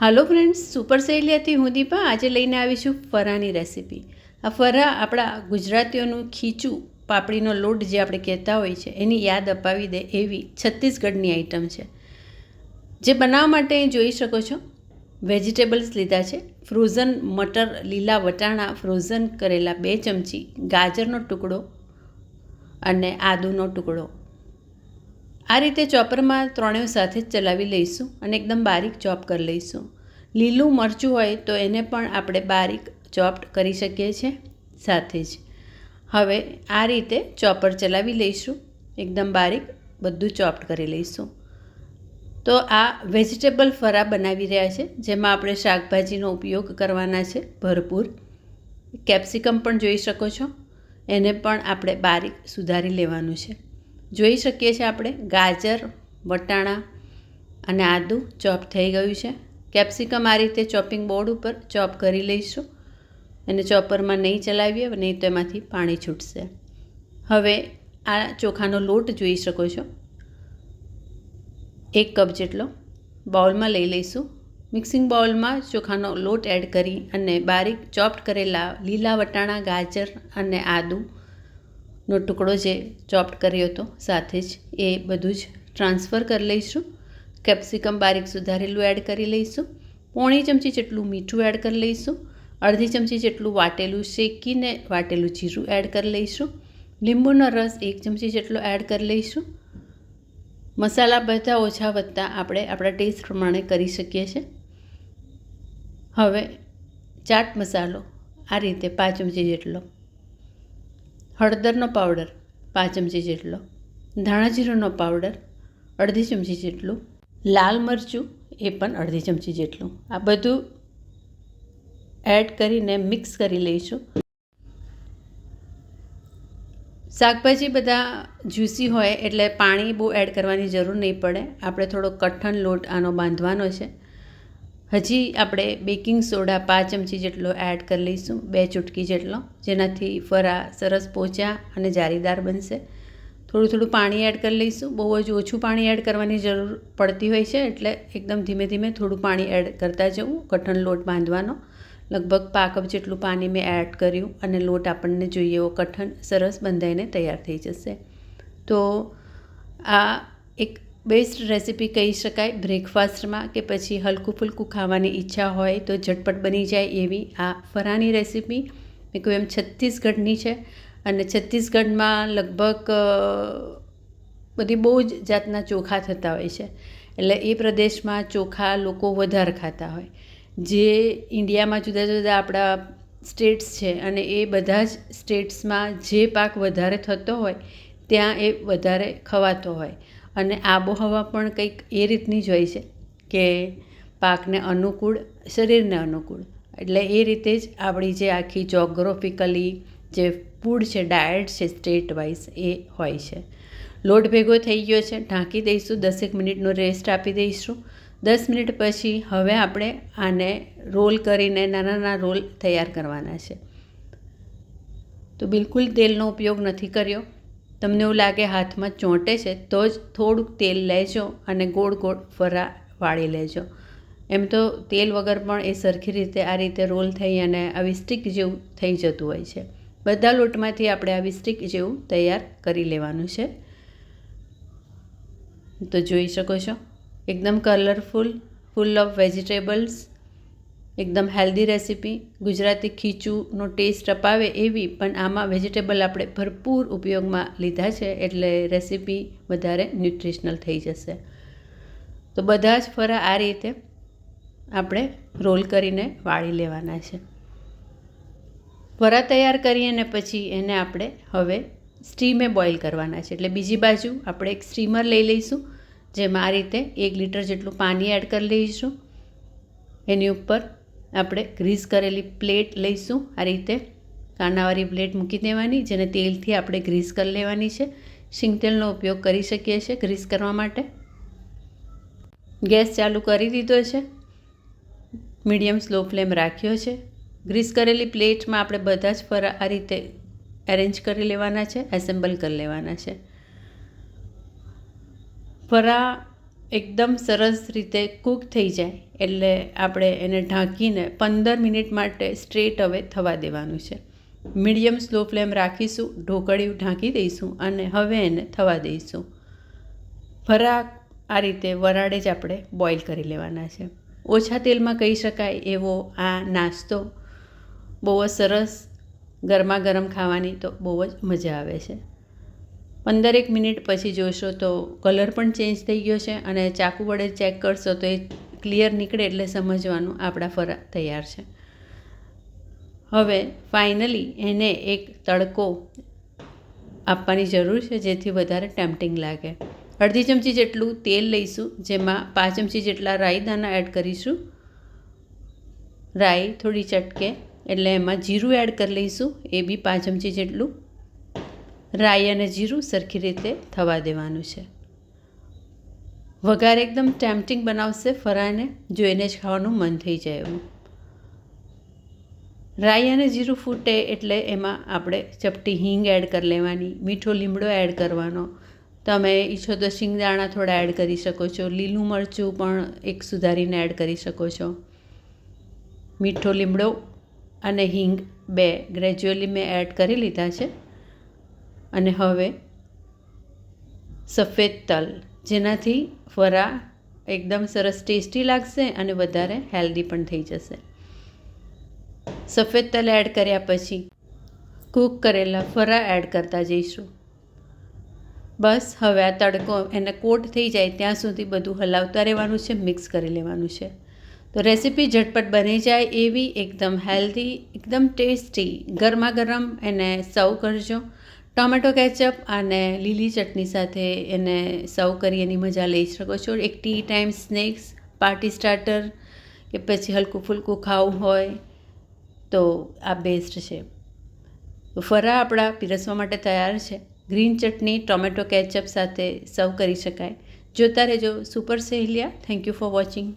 હાલો friends, super શૈલિયાથી હું દીપા. આજે લઈને આવીશું ફરાની રેસીપી. આ ફરા આપણા ગુજરાતીઓનું ખીચું પાપડીનો લોટ જે આપણે કહેતા હોય છે, એની યાદ અપાવી દે એવી છત્તીસગઢની આઈટમ છે. જે બનાવવા માટે જોઈ શકો છો, વેજીટેબલ્સ લીધા છે, ફ્રોઝન મટર, લીલા વટાણા, ફ્રોઝન કરેલા બે ચમચી, ગાજરનો ટુકડો અને આદુનો ટુકડો. આ રીતે ચોપરમાં ત્રણેય સાથે જ ચલાવી લઈશું અને એકદમ બારીક ચોપ કરી લઈશું. લીલું મરચું હોય તો એને પણ આપણે બારીક ચોપ્ડ કરી શકીએ છીએ સાથે જ. હવે આ રીતે ચોપર ચલાવી લઈશું. એકદમ બારીક બધું ચોપ્ડ કરી લઈશું. તો આ વેજીટેબલ ફરા બનાવી રહ્યા છે, જેમાં આપણે શાકભાજીનો ઉપયોગ કરવાના છે ભરપૂર. કેપ્સિકમ પણ જોઈ શકો છો. એને પણ આપણે બારીક સુધારી લેવાનું છે. જોઈ શકીએ છીએ આપણે. ગાજર, વટાણા અને આદું ચોપ થઈ ગયું છે. કેપ્સિકમ આ રીતે ચોપિંગ બોર્ડ ઉપર ચોપ કરી લઈશું. એને ચોપરમાં નહીં ચલાવીએ, નહીં તો એમાંથી પાણી છૂટશે. હવે આ ચોખાનો લોટ જોઈ શકો છો. એક કપ જેટલો બાઉલમાં લઈ લઈશું. મિક્સિંગ બાઉલમાં ચોખાનો લોટ એડ કરી અને બારીક ચોપ્ડ કરેલા લીલા વટાણા, ગાજર અને આદુનો ટુકડો જે ચોપ્ડ કર્યો હતો સાથે જ એ બધું જ ટ્રાન્સફર કરી લઈશું. કેપ્સિકમ બારીક સુધારેલું એડ કરી લઈશું. પોણી ચમચી જેટલું મીઠું એડ કરી લઈશું. અડધી ચમચી જેટલું વાટેલું શેકીને વાટેલું જીરું એડ કરી લઈશું. લીંબુનો રસ એક ચમચી જેટલો એડ કરી લઈશું. મસાલા બધા ઓછા વધતા આપણે આપણા ટેસ્ટ પ્રમાણે કરી શકીએ છીએ. હવે ચાટ મસાલો આ રીતે પાંચ ચમચી જેટલો હળદરનો પાવડર પાંચ ચમચી જેટલો ધાણા જીરુંનો પાવડર અડધી ચમચી જેટલું, લાલ મરચું એ પણ અડધી ચમચી જેટલું. આ બધું એડ કરીને મિક્સ કરી લઈશું. શાકભાજી બધા જ્યુસી હોય એટલે પાણી બહુ એડ કરવાની જરૂર નહીં પડે. આપણે થોડો કઠણ લોટ આનો બાંધવાનો છે. હજી આપણે બેકિંગ સોડા પાંચ ચમચી જેટલો એડ કરી લઈશું, બે ચૂટકી જેટલો, જેનાથી ફરા સરસ પોચા અને જારીદાર બનશે. થોડું થોડું પાણી એડ કરી લઈશું. બહુ જ ઓછું પાણી એડ કરવાની જરૂર પડતી હોય છે, એટલે એકદમ ધીમે ધીમે થોડું પાણી એડ કરતા જવું, કઠણ લોટ બાંધવાનો. લગભગ પા કપ જેટલું પાણી મેં એડ કર્યું અને લોટ આપણને જોઈએ એવો કઠણ, સરસ બંધાઈને તૈયાર થઈ જશે. તો આ એક બેસ્ટ રેસીપી કહી શકાય. બ્રેકફાસ્ટમાં કે પછી હલકું ફૂલકું ખાવાની ઈચ્છા હોય તો ઝટપટ બની જાય એવી આ ફરાની રેસીપી. મેં કહ્યું એમ છત્તીસગઢની છે અને છત્તીસગઢમાં લગભગ બધી બહુ જ જાતના ચોખા થતા હોય છે. એટલે એ પ્રદેશમાં ચોખા લોકો વધારે ખાતા હોય. જે ઇન્ડિયામાં જુદા જુદા આપણા સ્ટેટ્સ છે અને એ બધા જ સ્ટેટ્સમાં જે પાક વધારે થતો હોય, ત્યાં એ વધારે ખવાતો હોય. અને આબોહવા પણ કંઈક એ રીતની જ હોય છે કે પાકને અનુકૂળ, શરીરને અનુકૂળ. એટલે એ રીતે જ આપણી જે આખી જોગ્રોફિકલી જે ફૂડ છે ડાયટ છે સ્ટેટ વાઇઝ એ હોય છે. લોટ ભેગો થઈ ગયો છે, ઢાંકી દઈશું, દસેક મિનિટનો રેસ્ટ આપી દઈશું. દસ મિનિટ પછી હવે આપણે આને રોલ કરીને નાના નાના રોલ તૈયાર કરવાના છે. તો બિલકુલ તેલનો ઉપયોગ નથી કર્યો. તમને એવું લાગે હાથમાં ચોંટે છે, તો જ થોડુંક તેલ લેજો અને ગોળ ગોળ ફરા વાળી લેજો. એમ તો તેલ વગર પણ એ સરખી રીતે આ રીતે રોલ થઈ અને આવી સ્ટીક જેવું થઈ જતું હોય છે. બધા લોટમાંથી આપણે આવી સ્ટીક જેવું તૈયાર કરી લેવાનું છે. તો જોઈ શકો છો, એકદમ કલરફુલ ફૂલ ઓફ વેજીટેબલ્સ એકદમ હેલ્ધી રેસીપી ગુજરાતી ખીચુંનો ટેસ્ટ અપાવે એવી, પણ આમાં વેજીટેબલ આપણે ભરપૂર ઉપયોગમાં લીધા છે, એટલે રેસીપી વધારે ન્યુટ્રિશનલ થઈ જશે. તો બધા જ ફરા આ રીતે આપણે રોલ કરીને વાળી લેવાના છે. ફરા તૈયાર કરીએ ને પછી એને આપણે હવે સ્ટીમે બોઇલ કરવાના છે. એટલે બીજી બાજુ આપણે એક સ્ટીમર લઈ લઈશું, જેમાં આ રીતે એક લીટર જેટલું પાણી એડ કરી લઈશું. એની ઉપર આપણે ગ્રીસ કરેલી પ્લેટ લઈશું. આ રીતે કાંડાવાળી પ્લેટ મૂકી દેવાની, જેને તેલથી આપણે ગ્રીસ કરી લેવાની છે. શીંગતેલનો ઉપયોગ કરી શકીએ છીએ ગ્રીસ કરવા માટે. ગેસ ચાલુ કરી દીધો છે. મીડિયમ સ્લો ફ્લેમ રાખ્યો છે. ગ્રીસ કરેલી પ્લેટમાં આપણે બધા જ ફરા આ રીતે એરેન્જ કરી લેવાના છે, એસેમ્બલ કરી લેવાના છે. ફરા એકદમ સરસ રીતે કૂક થઈ જાય, એટલે આપણે એને ઢાંકીને પંદર મિનિટ માટે સ્ટ્રેટ હવે થવા દેવાનું છે. મીડિયમ સ્લો ફ્લેમ રાખીશું, ઢોકળીયું ઢાંકી દઈશું અને હવે એને થવા દઈશું. ફરા આ રીતે વરાળે જ આપણે બોઇલ કરી લેવાના છે. ઓછા તેલમાં કહી શકાય એવો આ નાસ્તો બહુ જ સરસ ગરમા ગરમ ખાવાની તો બહુ જ મજા આવે છે. પંદરેક મિનિટ પછી જોશો તો કલર પણ ચેન્જ થઈ ગયો છે અને ચાકુ વડે ચેક કરશો તો એ ક્લિયર નીકળે એટલે સમજવાનું આપણા ફરા તૈયાર છે. હવે ફાઇનલી એને એક તડકો આપવાની જરૂર છે જેથી વધારે ટેમ્પટિંગ લાગે. અડધી ચમચી જેટલું તેલ લઈશું, જેમાં પાંચ ચમચી જેટલા રાઈ દાણા એડ કરીશું. રાઈ થોડી ચટકે, એટલે એમાં જીરું એડ કરી લઈશું, એ બી પાંચ ચમચી જેટલું. રાઈ અને જીરું સરખી રીતે થવા દેવાનું છે. વઘાર એકદમ ટેમ્પટિંગ બનાવશે ફરાને જોઈને જ ખાવાનું મન થઈ જાય એવું. રાઈ અને જીરું ફૂટે એટલે એમાં આપણે ચપટી હિંગ એડ કરી લેવાની, મીઠો લીમડો એડ કરવાનો. તમે ઈચ્છો તો શિંગદાણા થોડા એડ કરી શકો છો, લીલું મરચું પણ એક સુધારીને એડ કરી શકો છો. મીઠો લીમડો અને હિંગ બે ગ્રેજ્યુઅલી મેં એડ કરી લીધા છે. અને હવે સફેદ તલ. જેનાથી ફરા એકદમ સરસ ટેસ્ટી લાગશે અને વધારે હેલ્ધી પણ થઈ જશે. સફેદ તલ એડ કર્યા પછી કૂક કરેલા ફરા એડ કરતા જઈશું. બસ, હવે આ તડકો એને કોટ થઈ જાય ત્યાં સુધી બધું હલાવતા રહેવાનું છે, મિક્સ કરી લેવાનું છે. તો રેસીપી ઝટપટ બની જાય એવી, એકદમ હેલ્ધી, એકદમ ટેસ્ટી, ગરમા ગરમ એને સર્વ કરજો. ટોમેટો કેચઅપ અને લીલી ચટણી સાથે એને સર્વ કરી એની મજા લઈ શકો છો. એક tea time snacks, party starter કે પછી હલકું ફૂલકું ખાવું હોય તો આ બેસ્ટ છે. ફરા આપણા પીરસવા માટે તૈયાર છે. ગ્રીન ચટણી, ટોમેટો કેચઅપ સાથે સર્વ કરી શકાય. જોતા રહેજો. Super Saheliya. Thank you for watching.